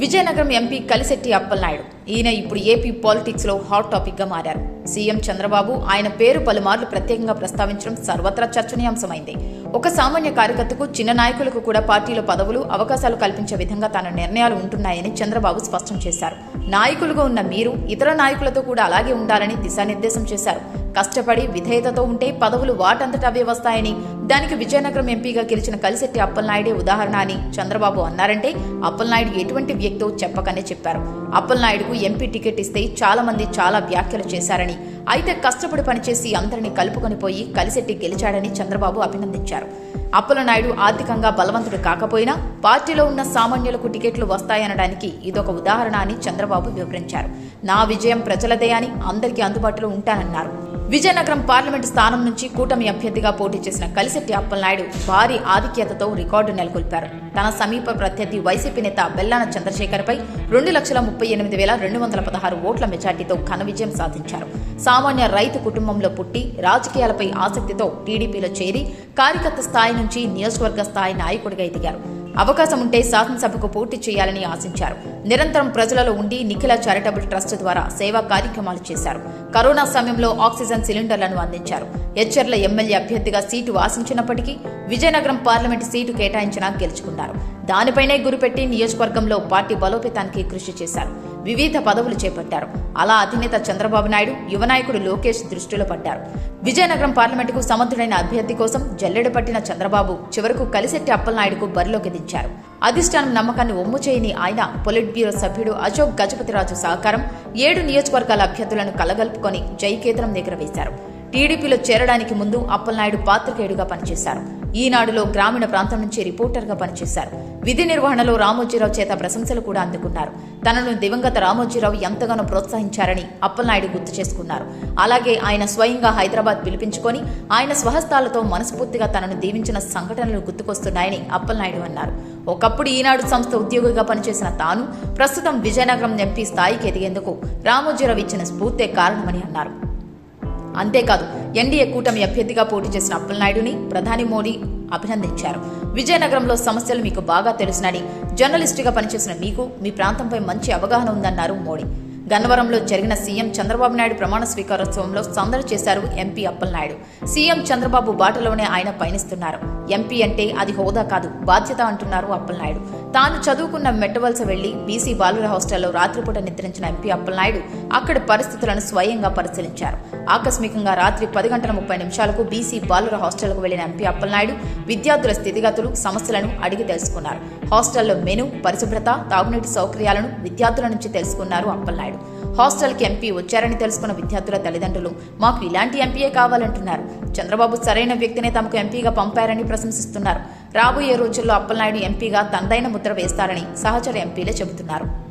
Vizianagaram MP Kalisetti Appalanaidu. ఈయన ఇప్పుడు AP పాలిటిక్స్లో హాట్ టాపిక్గా మారారు. సీఎం చంద్రబాబు ఆయన పేరు పలుమార్లు ప్రత్యేకంగా ప్రస్తావించడం సర్వత్రా చర్చనీయాంశమైంది. ఒక సామాన్య కార్యకర్తకు చిన్న నాయకులకు కూడా పార్టీలో పదవులు అవకాశాలు కల్పించే విధంగా తన నిర్ణయాలు ఉంటున్నాయని చంద్రబాబు స్పష్టం చేశారు. నాయకులుగా ఉన్న మీరు ఇతర నాయకులతో కూడా అలాగే ఉండాలని దిశానిర్దేశం చేశారు. కష్టపడి విధేయతతో ఉంటే పదవులు వాటంతట అవే వస్తాయని దానికి విజయనగరం ఎంపీగా గెలిచిన కలిశెట్టి అప్పలనాయుడే ఉదాహరణ అని చంద్రబాబు అన్నారంటే అప్పలనాయుడు ఎటువంటి వ్యక్తో చెప్పకనే చెప్పారు. అప్పలనాయుడుకు ఎంపీ టికెట్ ఇస్తే చాలా మంది చాలా వ్యాఖ్యలు చేశారని అయితే కష్టపడి పనిచేసి అందరినీ కలుపుకొని పోయి కలిసెట్టి గెలిచాడని చంద్రబాబు అభినందించారు. అప్పలనాయుడు ఆర్థికంగా బలవంతుడు కాకపోయినా పార్టీలో ఉన్న సామాన్యులకు టికెట్లు వస్తాయనడానికి ఇదొక ఉదాహరణ అని చంద్రబాబు వివరించారు. నా విజయం ప్రజలదే అని అందరికీ అందుబాటులో ఉంటానన్నారు. విజయనగరం పార్లమెంటు స్థానం నుంచి కూటమి అభ్యర్థిగా పోటీ చేసిన కలిశెట్టి అప్పలనాయుడు భారీ ఆధిక్యతతో రికార్డు నెలకొల్పారు. తన సమీప ప్రత్యర్థి వైసీపీ నేత బెల్లాన చంద్రశేఖర్పై రెండు లక్షల ముప్పై ఎనిమిది వేల రెండు వందల పదహారు ఓట్ల మెజార్టీతో ఘన విజయం సాధించారు. సామాన్య రైతు కుటుంబంలో పుట్టి రాజకీయాలపై ఆసక్తితో టీడీపీలో చేరి కార్యకర్త స్థాయి నుంచి నియోజకవర్గ స్థాయి నాయకుడిగా ఎదిగారు. అవకాశం ఉంటే శాసనసభకు పోటీ చేయాలని ఆశించారు. నిరంతరం ప్రజలలో ఉండి నిఖిల చారిటబుల్ ట్రస్ట్ ద్వారా సేవా కార్యక్రమాలు చేశారు. కరోనా సమయంలో ఆక్సిజన్ సిలిండర్లను అందించారు. హెచ్చర్ల ఎమ్మెల్యే అభ్యర్థిగా సీటు ఆశించినప్పటికీ విజయనగరం పార్లమెంటు సీటు కేటాయించినా గెలుచుకున్నారు. దానిపైనే గురిపెట్టి నియోజకవర్గంలో పార్టీ బలోపేతానికి కృషి చేశారు. వివిధ పదవులు చేపట్టారు. అలా అధినేత చంద్రబాబు నాయుడు యువ నాయకుడు లోకేష్ దృష్టిలో పడ్డారు. విజయనగరం పార్లమెంటుకు సమర్థుడైన అభ్యర్థి కోసం జల్లెడ పట్టిన చంద్రబాబు చివరకు కలిసెట్టి అప్పలనాయుడుకు బరిలోకి దించారు. అధిష్టానం నమ్మకాన్ని ఒమ్ము చేయని ఆయన పొలిట్ బ్యూరో సభ్యుడు అశోక్ గజపతిరాజు సహకారం ఏడు నియోజకవర్గాల అభ్యర్థులను కలగలుపుకొని జైకేతనం ఎగురవేశారు టీడీపీలో చేరడానికి ముందు అప్పలనాయుడు పాత్రికేయుడుగా పనిచేశారు. ఈనాడులో గ్రామీణ ప్రాంతం నుంచి రిపోర్టర్గా పనిచేశారు. విధి నిర్వహణలో రామోజీరావు చేత ప్రశంసలు కూడా అందుకున్నారు. తనను దివంగత రామోజీరావు ఎంతగానో ప్రోత్సహించారని అప్పలనాయుడు గుర్తు చేసుకున్నారు. అలాగే ఆయన స్వయంగా హైదరాబాద్ పిలిపించుకొని ఆయన స్వహస్తాలతో మనస్ఫూర్తిగా తనను దీవించిన సంఘటనలు గుర్తుకొస్తున్నాయని అప్పలనాయుడు అన్నారు. ఒకప్పుడు ఈనాడు సంస్థ ఉద్యోగిగా పనిచేసిన తాను ప్రస్తుతం విజయనగరం ఎంపీ స్థాయికి ఎదిగేందుకు రామోజీరావు ఇచ్చిన స్ఫూర్తే కారణమని అన్నారు. అంతేకాదు ఎన్డీఏ కూటమి అభ్యర్థిగా పోటీ చేసిన అప్పలనాయుడుని ప్రధాని మోడీ అభినందించారు. విజయనగరంలో సమస్యలు మీకు బాగా తెలుసునని జర్నలిస్టుగా పనిచేసిన మీకు మీ ప్రాంతంపై మంచి అవగాహన ఉందన్నారు మోడీ. గన్నవరంలో జరిగిన సీఎం చంద్రబాబు నాయుడు ప్రమాణ స్వీకారోత్సవంలో సందడి చేశారు ఎంపీ అప్పలనాయుడు. సీఎం చంద్రబాబు బాటలోనే ఆయన పయనిస్తున్నారు. ఎంపీ అంటే అది హోదా కాదు బాధ్యత అంటున్నారు అప్పలనాయుడు. తాను చదువుకున్న మెట్టవలస వెళ్ళి బీసీ బాలుర హాస్టల్లో రాత్రిపూట నిద్రించిన ఎంపీ అప్పలనాయుడు అక్కడి పరిస్థితులను స్వయంగా పరిశీలించారు. ఆకస్మికంగా రాత్రి పది గంటల ముప్పై నిమిషాలకు బీసీ బాలుర హాస్టల్కు వెళ్ళిన ఎంపీ అప్పలనాయుడు విద్యార్థుల స్థితిగతులు సమస్యలను అడిగి తెలుసుకున్నారు. హాస్టల్లో మెను పరిశుభ్రత తాగునీటి సౌకర్యాలను విద్యార్థుల నుంచి తెలుసుకున్నారు అప్పలనాయుడు. హాస్టల్కి ఎంపీ వచ్చారని తెలుసుకున్న విద్యార్థుల తల్లిదండ్రులు మాకు ఇలాంటి ఎంపీయే కావాలంటున్నారు. చంద్రబాబు సరైన వ్యక్తినే తమకు ఎంపీగా పంపారని ప్రశంసిస్తున్నారు. రాబోయే రోజుల్లో అప్పలనాయుడు ఎంపీగా తనదైన ముద్ర వేస్తారని సహచర ఎంపీలే చెబుతున్నారు.